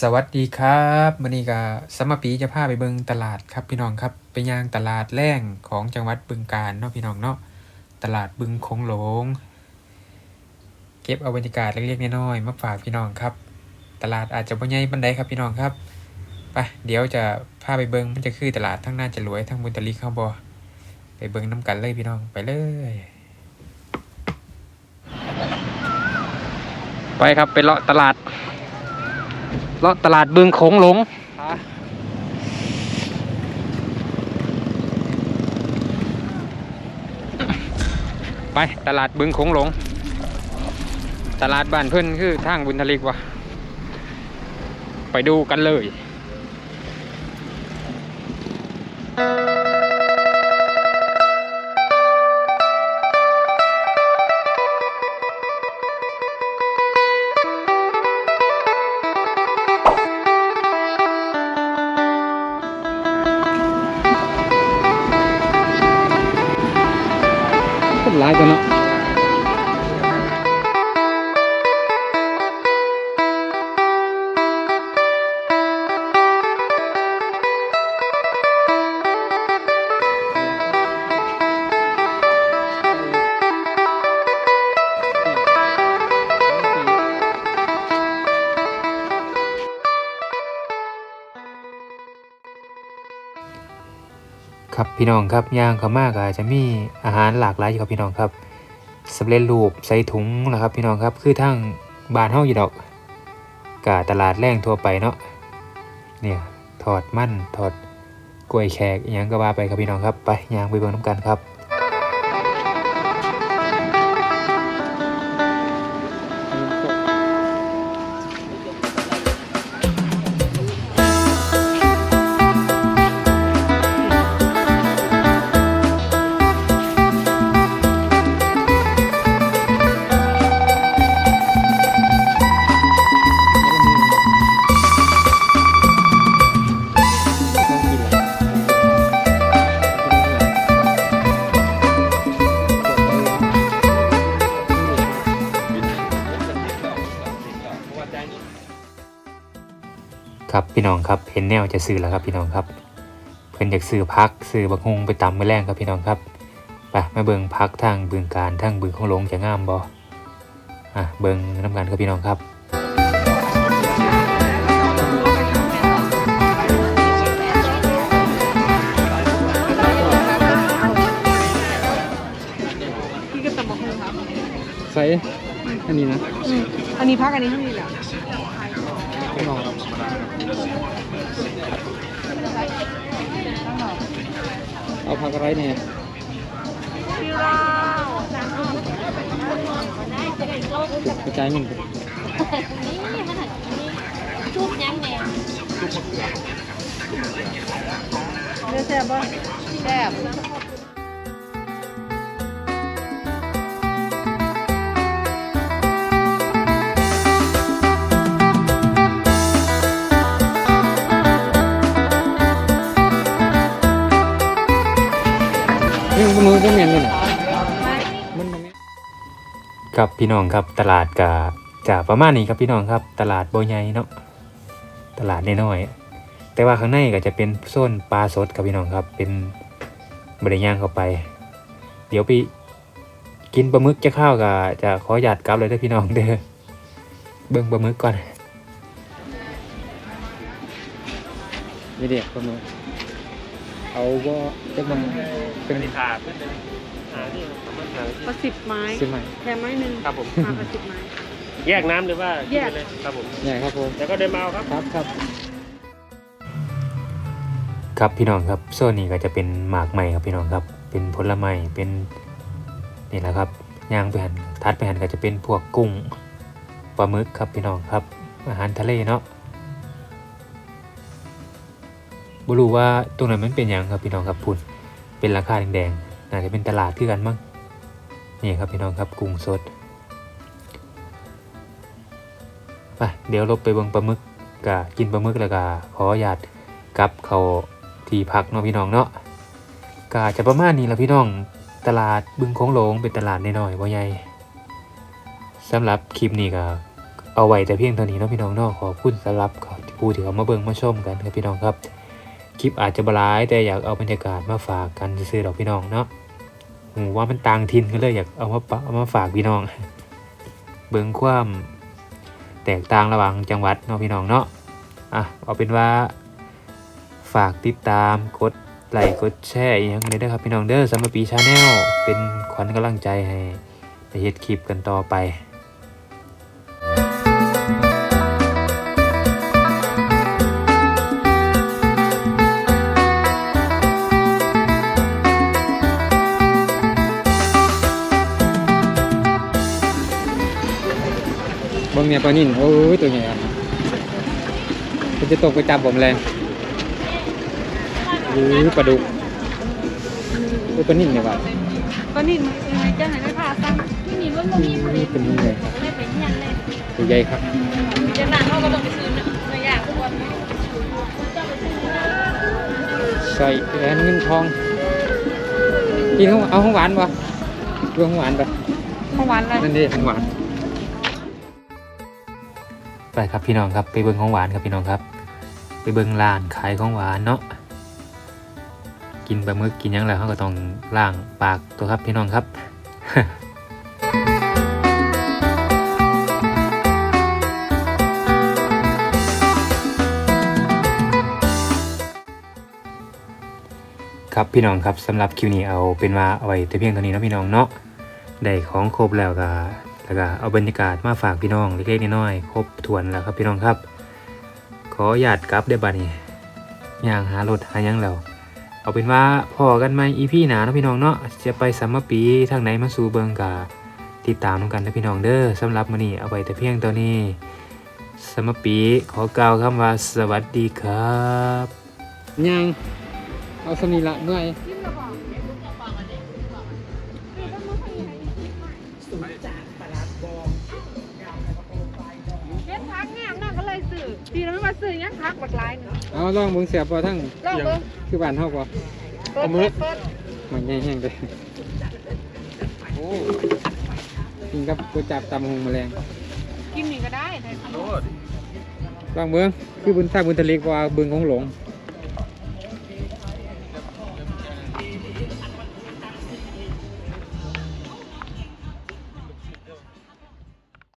สวัสดีครับมื้อนี้ก็สมปีจะพาไปเบิงตลาดครับพี่น้องครับไปย่างตลาดแรงของจังหวัดบึงกาฬเนาะพี่น้องเนาะตลาดบึงคงหลง เก็บเอาบรรยากาศเล็กๆน้อยๆมาฝากพี่น้องครับ ตลาดอาจจะบ่ใหญ่ปานใดครับพี่น้องครับไปเดี๋ยวจะพาไปเบิงมันจะคือตลาดทั้งน่าจะรวยทั้งบุญตลิเข้าบ่ไปเบิงน้ำกันเลยพี่น้องไปเลยไปครับไปเลาะตลาด เลาะตลาดบึงโขงหลงไปตลาดบึงโขงหลง ตลาดบ้านเพื่อนคือทางบุญทลิกวะไปดูกันเลยคน ร้ พี่น้องครับย่างเขามากอาจจะมีอาหารหลากหลายอยู่ครับพี่น้องครับสำเร็จรูปใส่ถุงนะครับ พี่น้องครับคือทั้งบานเฮาอยู่ดอกกาตลาดแรงทั่วไปเนาะเนี่ยถอดมั่นถอดกล้วยแขกอย่างก็ว่าไปครับพี่น้องครับไปย่างไปเบิ่งน้ำกันครับ ครับพี่น้องครับเห็นแนวจะซื้อแล้วครับพี่น้องครับ เพิ่นอยากซื้อพักซื้อบักฮุงไปตำมื้อแรงครับพี่น้องครับไปมาเบิ่งพักทางบึงการทางบึงของหลงจะงามบ่อะเบิ่งน้ำกันครับพี่น้องครับพี่ก็ตำบักหุ่งครับใส่อันนี้นะอืมอันนี้พักอันนี้เท่านี้แหละ พี่น้องเอาพักอะไรเนี่ยพี่เรากระจายเงินนี่มันหันนี่ชุบยังแดงเนื้อแซ่บป่ะแซ่บ มือก็แม่นเลยมันครับพี่น้องครับตลาดกะจะประมาณนี้ครับพี่น้องครับ ตลาดโบใหญ่เนาะตลาดน้อยๆแต่ว่าข้างในก็จะเป็นโซนปลาสดครับพี่น้องครับ เป็นบริย่างเข้าไป เดี๋ยวไปกินปลาหมึกจะข้าวก็จะขอหยาดกลับเลยเด้พี่น้องเด้อเบิ่งปลาหมึกก่อนนี่เด็กคนนู้น เอาว่าจะมาเป็นขาดหาที่ประมาณหาที่ประสิบไม้ซื้อใหม่แถมไม้หนึ่งครับผม มาประสิบไม้ แยกน้ำหรือว่าแยกนเลยครับผมใหญ่ครับผมแล้วก็เดินมาเอาครับ ครับครับครับพี่น้องครับโซนนี้ก็จะเป็นหมากใหม่ครับพี่น้องครับ เป็นผลไม้เป็นนี่แหละครับย่างไปหันทัดไปหันก็จะเป็นพวกกุ้งปลาหมึกครับพี่น้องครับ อาหารทะเลเนาะ บรู้ว่าตรงนั้นมันเป็นหยังครับพี่น้องครับพุ่นเป็นราคาแดงๆน่าจะเป็นตลาดคือกันมั้งนี่ครับพี่น้องครับกุ้งสดไปเดี๋ยวลบไปเบิ่งปลาหมึกกะกินปลาหมึกแล้วก็ขออนุญาตกลับเขาที่พักเนาะพี่น้องเนาะก็อาจะประมาณนี้ละพี่น้องตลาดบึงโค้งหลงเป็นตลาดน้อยๆบ่ใหญ่สำหรับคลิปนี้ก็เอาไว้แต่เพียงเท่านี้เนาะพี่น้องเนาะขอบคุณสำหรับขอผู้ที่เขามาเบิ่งมาชมกันครับพี่น้องครับ ลิปอาจจะบลายแต่อยากเอาบรรยากาศมาฝากกันซื่อดอกพี่น้องเนาะหูว่ามันต่างถิ่นก็เลยอยากเอามาปะเอามาฝากพี่น้อง เบิ่งความแตกต่างระหว่างจังหวัดเนาะพี่น้องเนาะอะเอาเป็นว่าฝากติดตามกดไลค์กดแชร์อย่างนี้ด้วยครับพี่น้องเด้อสำหรับปีชาแนลเป็นขวัญกำลังใจให้ไปเฮ็ดคลิปกันต่อไป เบิ่งเนี่ยปลานิ่นโอ้ยตัวใหญ่ะมันจะตกไปจับผมแรงหรือปลาดุกโอ้ยปลานิ่นเนี่ยว่ะก็นี่ยังไงจะให้ได้ผ่าตั้งที่มีมันบ่มีผู้เป็นยครับเลยเป็นยังเลยตัวใหญ่ครับจังนั้นเขาก็ต้องไปซื้อเนาะตัวอยางทุกคนเจ้าไปซื้อนะใส่แหวนเงินทองกินของเอาของหวานปะดูของหวานปะของหวานอะไรนั่นดิของหวาน ไปครับพี่น้องครับไปเบิ่งของหวานครับพี่น้องครับ ไปเบิ่งร้านขายของหวานเนาะกินปลาหมึกกินยังแล้วเขาก็ต้องล้างปากตัวครับพี่น้องครับครับพี่น้องครับสำหรับคลิวนี้เอาเป็นว่าเอาไว้แต่เพียงเท่านี้นะพี่น้องเนาะได้ของครบแล้วก็ แล้วก็เอาบรรยากาศมาฝากพี่น้องเล็กๆน้อยๆครบถ้วนแล้วครับพี่น้องครับ ขอหยาดกลับได้บัดนี้ย่างหารถหายังแล้วเอาเป็นว่าพอกันไหมอีพี่หนาเนาะพี่น้องเนาะจะไปสัมมปีทางไหนมาสู่เบิงกาติดตามกันนะพี่น้องเด้อสำหรับมื้อนี้เอาไปแต่เพียงตัวนี้สัมมปีขอกล่าวคำว่าสวัสดีครับ ยัง เอาสมีละเมื่อย เลยซื้อทีนั้นไม่มาซื้อยังพักบักหลายหนึ่งเอาลองเบิ่งเสียบพอทั้งลองเบิ่งคือบ้านเฮาบ่เปิดเปิดเปิดมันแห้งๆเลยโอ้กินกับก๋วยจับตำหงแมลงกินนี่ก็ได้แต่ลองเบิ่งคือบุญท่าบุญทะเลกว่าบึงของหลงเ